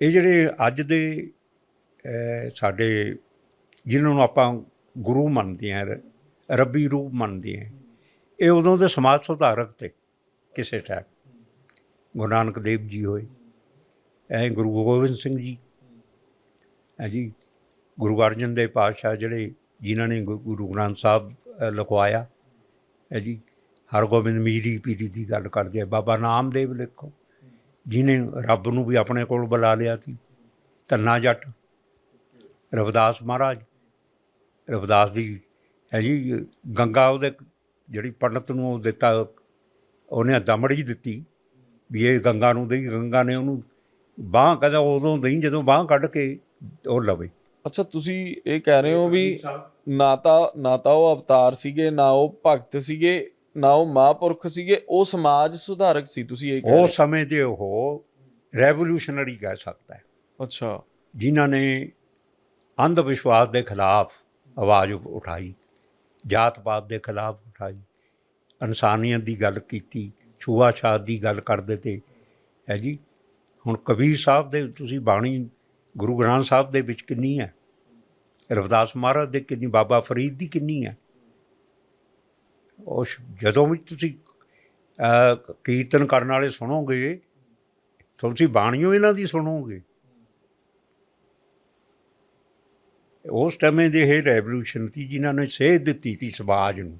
ਇਹ ਜਿਹੜੇ ਅੱਜ ਦੇ ਸਾਡੇ ਜਿਨ੍ਹਾਂ ਨੂੰ ਆਪਾਂ ਗੁਰੂ ਮੰਨਦੇ ਆ ਰੱਬੀ ਰੂਪ ਮੰਨਦੇ ਆ ਇਹ ਉਦੋਂ ਦੇ ਸਮਾਜ ਸੁਧਾਰਕ ਤੇ ਕਿਸੇ ਟਾਈਮ ਗੁਰੂ ਨਾਨਕ ਦੇਵ ਜੀ ਹੋਏ ਐ ਗੁਰੂ ਗੋਬਿੰਦ ਸਿੰਘ ਜੀ ਹੈ ਜੀ ਗੁਰੂ ਅਰਜਨ ਦੇਵ ਪਾਤਸ਼ਾਹ ਜਿਹੜੇ ਜਿਨ੍ਹਾਂ ਨੇ ਗੁ- ਗੁਰੂ ਗ੍ਰੰਥ ਸਾਹਿਬ ਅ, ਲਿਖਵਾਇਆ ਹੈ ਜੀ ਹਰਗੋਬਿੰਦ ਮੀਰੀ ਪੀਰੀ ਦੀ ਗੱਲ ਕਰਦੇ ਆ ਬਾਬਾ ਨਾਮਦੇਵ ਲਿਖੋ। ਜਿਨੇ ਰੱਬ ਨੂੰ ਵੀ ਆਪਣੇ ਕੋਲ ਬੁਲਾ ਲਿਆ ਸੀ, ਧੰਨਾ ਜੱਟ। ਰਵਿਦਾਸ ਮਹਾਰਾਜ, ਰਵਿਦਾਸ ਦੀ ਹੈ ਜੀ, ਗੰਗਾ ਉਹਦੇ ਜਿਹੜੀ ਪੰਡਤ ਨੂੰ ਉਹ ਦਿੱਤਾ, ਉਹਨੇ ਦਮੜੀ ਦਿੱਤੀ ਵੀ ਇਹ ਗੰਗਾ ਨੂੰ ਦੇਈ, ਗੰਗਾ ਨੇ ਉਹਨੂੰ ਬਾਹ ਕਹਿੰਦਾ ਉਦੋਂ ਦੇਈ, ਜਦੋਂ ਬਾਹ ਕੱਢ ਕੇ ਉਹ ਲਵੇ। ਅੱਛਾ, ਤੁਸੀਂ ਇਹ ਕਹਿ ਰਹੇ ਹੋ ਵੀ ਨਾ ਤਾਂ ਨਾ ਤਾਂ ਉਹ ਅਵਤਾਰ ਸੀਗੇ, ਨਾ ਉਹ ਭਗਤ ਸੀਗੇ ਨਾ ਉਹ ਮਹਾਂਪੁਰਖ ਸੀਗੇ ਉਹ ਸਮਾਜ ਸੁਧਾਰਕ ਸੀ ਤੁਸੀਂ ਇਹ ਕਹਿ ਉਹ ਰਹੇ ਸਮੇਂ ਦੇ ਉਹ ਰੈਵੋਲੂਸ਼ਨਰੀ ਕਹਿ ਸਕਦਾ ਹੈ। ਅੱਛਾ। ਜਿਨ੍ਹਾਂ ਨੇ ਅੰਧ ਵਿਸ਼ਵਾਸ ਦੇ ਖਿਲਾਫ ਆਵਾਜ਼ ਉਠਾਈ ਜਾਤ ਪਾਤ ਦੇ ਖਿਲਾਫ ਉਠਾਈ ਇਨਸਾਨੀਅਤ ਦੀ ਗੱਲ ਕੀਤੀ ਛੂਆਛਾਤ ਦੀ ਗੱਲ ਕਰਦੇ ਤੇ ਹੈ ਜੀ ਹੁਣ ਕਬੀਰ ਸਾਹਿਬ ਦੇ ਤੁਸੀਂ ਬਾਣੀ ਗੁਰੂ ਗ੍ਰੰਥ ਸਾਹਿਬ ਦੇ ਵਿੱਚ ਕਿੰਨੀ ਹੈ? ਰਵਿਦਾਸ ਮਹਾਰਾਜ ਦੇ ਕਿੰਨੀ ਬਾਬਾ ਫਰੀਦ ਦੀ ਕਿੰਨੀ ਹੈ? ਉਹ ਜਦੋਂ ਵੀ ਤੁਸੀਂ ਕੀਰਤਨ ਕਰਨ ਵਾਲੇ ਸੁਣੋਗੇ ਤੁਸੀਂ ਬਾਣੀਓ ਇਹਨਾਂ ਦੀ ਸੁਣੋਗੇ। ਉਸ ਟਾਈਮੇ ਦੇ ਇਹ ਰੈਵੋਲੂਸ਼ਨ ਸੀ ਜਿਨ੍ਹਾਂ ਨੇ ਸੇਧ ਦਿੱਤੀ ਸੀ ਸਮਾਜ ਨੂੰ।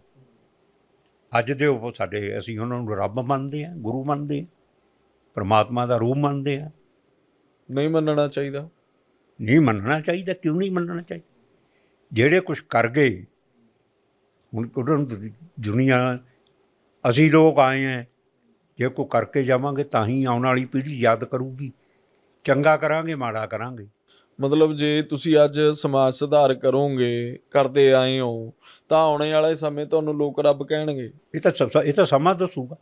ਅੱਜ ਦੇ ਉਹ ਸਾਡੇ ਅਸੀਂ ਉਹਨਾਂ ਨੂੰ ਰੱਬ ਮੰਨਦੇ ਆ ਗੁਰੂ ਮੰਨਦੇ ਆ ਪਰਮਾਤਮਾ ਦਾ ਰੂਪ ਮੰਨਦੇ ਆ ਨਹੀਂ ਮੰਨਣਾ ਚਾਹੀਦਾ। ਨਹੀਂ ਮੰਨਣਾ ਚਾਹੀਦਾ ਕਿਉਂ ਨਹੀਂ ਮੰਨਣਾ ਚਾਹੀਦਾ? ਜਿਹੜੇ ਕੁਝ ਕਰ ਗਏ ਹੁਣ ਉਹਨਾਂ ਨੂੰ ਦੁਨੀਆ ਅਸੀਂ ਲੋਕ ਆਏ ਆ ਜੇ ਕੋਈ ਕਰਕੇ ਜਾਵਾਂਗੇ ਤਾਂ ਹੀ ਆਉਣ ਵਾਲੀ ਪੀੜ੍ਹੀ ਯਾਦ ਕਰੂਗੀ। ਚੰਗਾ ਕਰਾਂਗੇ ਮਾੜਾ ਕਰਾਂਗੇ। ਮਤਲਬ ਜੇ ਤੁਸੀਂ ਅੱਜ ਸਮਾਜ ਸੁਧਾਰ ਕਰੋਗੇ ਕਰਦੇ ਆਏ ਹੋ ਤਾਂ ਆਉਣੇ ਵਾਲੇ ਸਮੇਂ ਤੁਹਾਨੂੰ ਲੋਕ ਰੱਬ ਕਹਿਣਗੇ। ਇਹ ਤਾਂ ਸਭ ਇਹ ਤਾਂ ਸਮਾਂ ਦੱਸੂਗਾ।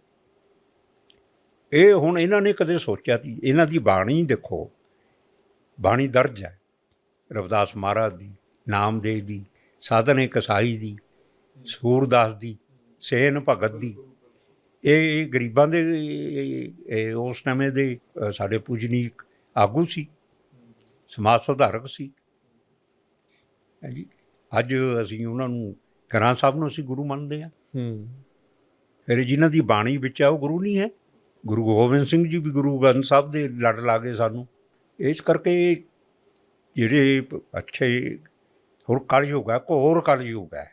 ਇਹ ਹੁਣ ਇਹਨਾਂ ਨੇ ਕਦੇ ਸੋਚਿਆ ਸੀ ਇਹਨਾਂ ਦੀ ਬਾਣੀ ਦੇਖੋ। ਬਾਣੀ ਦਰਜ ਹੈ। ਰਵਿਦਾਸ ਮਹਾਰਾਜ ਦੀ ਨਾਮਦੇਵ ਦੀ ਸਾਧਨੇ ਕਸਾਈ ਦੀ। ਸੂਰਦਾਸ ਦੀ ਸੇਨ ਭਗਤ ਦੀ। ਇਹ ਗਰੀਬਾਂ ਦੇ ਉਸ ਸਮੇਂ ਦੇ ਸਾਡੇ ਪੂਜਨੀਕ ਆਗੂ ਸੀ ਸਮਾਜ ਸੁਧਾਰਕ ਸੀ। ਜੀ? ਅੱਜ ਅਸੀਂ ਉਹਨਾਂ ਨੂੰ ਗ੍ਰੰਥ ਸਾਹਿਬ ਨੂੰ ਅਸੀਂ ਗੁਰੂ ਮੰਨਦੇ ਹੂੰ। ਫਿਰ ਜਿਨ੍ਹਾਂ ਦੀ ਬਾਣੀ ਵਿੱਚ ਆ ਉਹ ਗੁਰੂ ਨਹੀਂ ਹੈ। ਗੁਰੂ ਗੋਬਿੰਦ ਸਿੰਘ ਜੀ ਵੀ ਗੁਰੂ ਗ੍ਰੰਥ ਸਾਹਿਬ ਦੇ ਲੜ ਲਾਗੇ ਸਾਨੂੰ। ਇਸ ਕਰਕੇ ਜਿਹੜੇ ਅੱਛੇ ਹੋਰ ਕਲਯੁਗ ਹੈ ਘੋਰ ਕਲਯੁਗ ਹੈ।